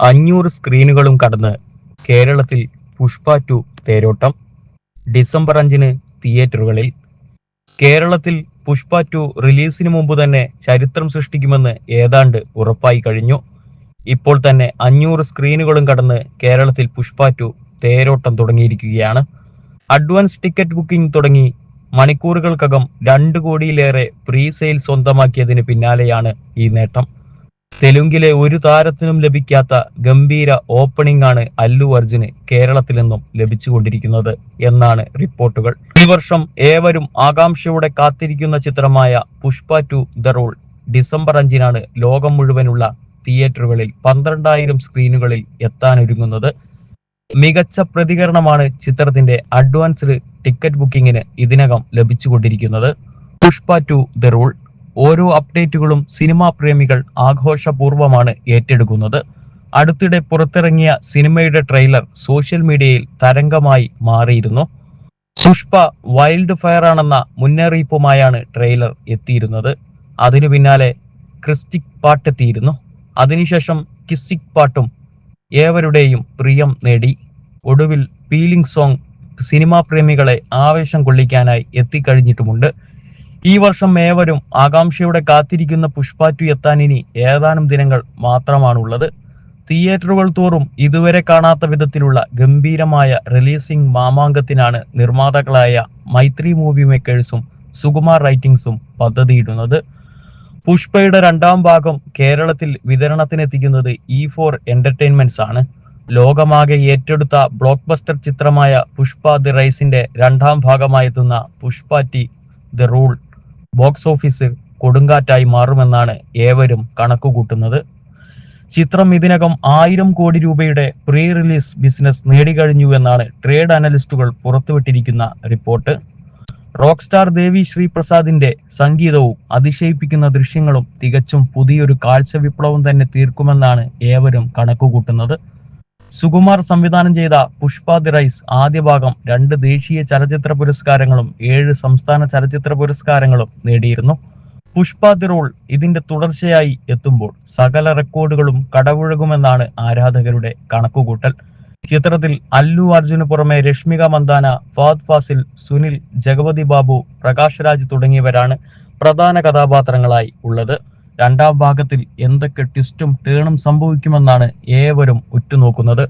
അഞ്ഞൂറ് സ്ക്രീനുകളും കടന്ന് കേരളത്തിൽ പുഷ്പ ടു തേരോട്ടം. ഡിസംബർ അഞ്ചിന് തിയേറ്ററുകളിൽ. കേരളത്തിൽ പുഷ്പ ടു റിലീസിന് മുമ്പ് തന്നെ ചരിത്രം സൃഷ്ടിക്കുമെന്ന് ഏതാണ്ട് ഉറപ്പായി കഴിഞ്ഞു. ഇപ്പോൾ തന്നെ അഞ്ഞൂറ് സ്ക്രീനുകളും കടന്ന് കേരളത്തിൽ പുഷ്പ ടു തേരോട്ടം തുടങ്ങിയിരിക്കുകയാണ്. അഡ്വാൻസ് ടിക്കറ്റ് ബുക്കിംഗ് തുടങ്ങി മണിക്കൂറുകൾക്കകം രണ്ട് കോടിയിലേറെ പ്രീ സെയിൽ സ്വന്തമാക്കിയതിന് പിന്നാലെയാണ് ഈ നേട്ടം. തെലുങ്കിലെ ഒരു താരത്തിനും ലഭിക്കാത്ത ഗംഭീര ഓപ്പണിംഗ് ആണ് അല്ലു അർജുന് കേരളത്തിൽ നിന്നും ലഭിച്ചുകൊണ്ടിരിക്കുന്നത് എന്നാണ് റിപ്പോർട്ടുകൾ. ഈ വർഷം ഏവരും ആകാംക്ഷയോടെ കാത്തിരിക്കുന്ന ചിത്രമായ Pushpa two the rule December അഞ്ചിനാണ് ലോകം മുഴുവനുള്ള തിയേറ്ററുകളിൽ പന്ത്രണ്ടായിരം സ്ക്രീനുകളിൽ എത്താനൊരുങ്ങുന്നത്. മികച്ച പ്രതികരണമാണ് ചിത്രത്തിന്റെ അഡ്വാൻസ്ഡ് ടിക്കറ്റ് ബുക്കിംഗിന് ഇതിനകം ലഭിച്ചുകൊണ്ടിരിക്കുന്നത്. പുഷ്പ ടു ദ റൂൾ ഓരോ അപ്ഡേറ്റുകളും സിനിമാ പ്രേമികൾ ആഘോഷപൂർവമാണ് ഏറ്റെടുക്കുന്നത്. അടുത്തിടെ പുറത്തിറങ്ങിയ സിനിമയുടെ ട്രെയിലർ സോഷ്യൽ മീഡിയയിൽ തരംഗമായി മാറിയിരുന്നു. പുഷ്പ വൈൽഡ് ഫയർ ആണെന്ന മുന്നറിയിപ്പുമായാണ് ട്രെയിലർ എത്തിയിരുന്നത്. അതിനു പിന്നാലെ ക്രിസ്റ്റിക് പാട്ടെത്തിയിരുന്നു അതിനുശേഷം കിസ്സിക് പാട്ടും ഏവരുടെയും പ്രിയം നേടി. ഒടുവിൽ ഫീലിംഗ് സോങ് സിനിമാ പ്രേമികളെ ആവേശം കൊള്ളിക്കാനായി എത്തിക്കഴിഞ്ഞിട്ടുമുണ്ട്. ഈ വർഷം ഏവരും ആകാംക്ഷയോടെ കാത്തിരിക്കുന്ന പുഷ്പ ടു എത്താൻ ഇനി ഏതാനും ദിനങ്ങൾ മാത്രമാണുള്ളത്. തിയേറ്ററുകൾ തോറും ഇതുവരെ കാണാത്ത വിധത്തിലുള്ള ഗംഭീരമായ റിലീസിംഗ് മാമാങ്കത്തിനാണ് നിർമ്മാതാക്കളായ മൈത്രി മൂവി മേക്കേഴ്സും സുകുമാർ റൈറ്റിംഗ്സും പദ്ധതിയിടുന്നത്. പുഷ്പയുടെ രണ്ടാം ഭാഗം കേരളത്തിൽ വിതരണത്തിനെത്തിക്കുന്നത് ഇ ഫോർ എന്റർടൈൻമെന്റ്സ് ആണ്. ലോകമാകെ ഏറ്റെടുത്ത ബ്ലോക്ക് ബസ്റ്റർ ചിത്രമായ പുഷ്പ ദി റൈസിന്റെ രണ്ടാം ഭാഗമായെത്തുന്ന പുഷ്പാറ്റി ടി ദ റൂൾ ബോക്സ് ഓഫീസ് കൊടുങ്കാറ്റായി മാറുമെന്നാണ് ഏവരും കണക്കുകൂട്ടുന്നത്. ചിത്രം ഇതിനകം ആയിരം കോടി രൂപയുടെ പ്രീ റിലീസ് ബിസിനസ് നേടിക്കഴിഞ്ഞു എന്നാണ് ട്രേഡ് അനലിസ്റ്റുകൾ പുറത്തുവിട്ടിരിക്കുന്ന റിപ്പോർട്ട്. റോക്ക് സ്റ്റാർ ദേവി ശ്രീപ്രസാദിന്റെ സംഗീതവും അതിശയിപ്പിക്കുന്ന ദൃശ്യങ്ങളും തികച്ചും പുതിയൊരു കാഴ്ച വിപ്ലവം തന്നെ തീർക്കുമെന്നാണ് ഏവരും കണക്കുകൂട്ടുന്നത്. സുകുമാർ സംവിധാനം ചെയ്ത പുഷ്പ ദി റൈസ് ആദ്യ ഭാഗം രണ്ട് ദേശീയ ചലച്ചിത്ര പുരസ്കാരങ്ങളും ഏഴ് സംസ്ഥാന ചലച്ചിത്ര പുരസ്കാരങ്ങളും നേടിയിരുന്നു. പുഷ്പ ദി റോൾ ഇതിന്റെ തുടർച്ചയായി എത്തുമ്പോൾ സകല റെക്കോർഡുകളും കടപുഴകുമെന്നാണ് ആരാധകരുടെ കണക്കുകൂട്ടൽ. ചിത്രത്തിൽ അല്ലു അർജുന് പുറമെ രശ്മിക മന്ദാന ഫാദ് ഫാസിൽ സുനിൽ ജഗപതി ബാബു പ്രകാശ് രാജ് തുടങ്ങിയവരാണ് പ്രധാന കഥാപാത്രങ്ങളായി ഉള്ളത്. രണ്ടാം ഭാഗത്തിൽ എന്തൊക്കെ ട്വിസ്റ്റും ടേണും സംഭവിക്കുമെന്നാണ് ഏവരും ഉറ്റുനോക്കുന്നത്.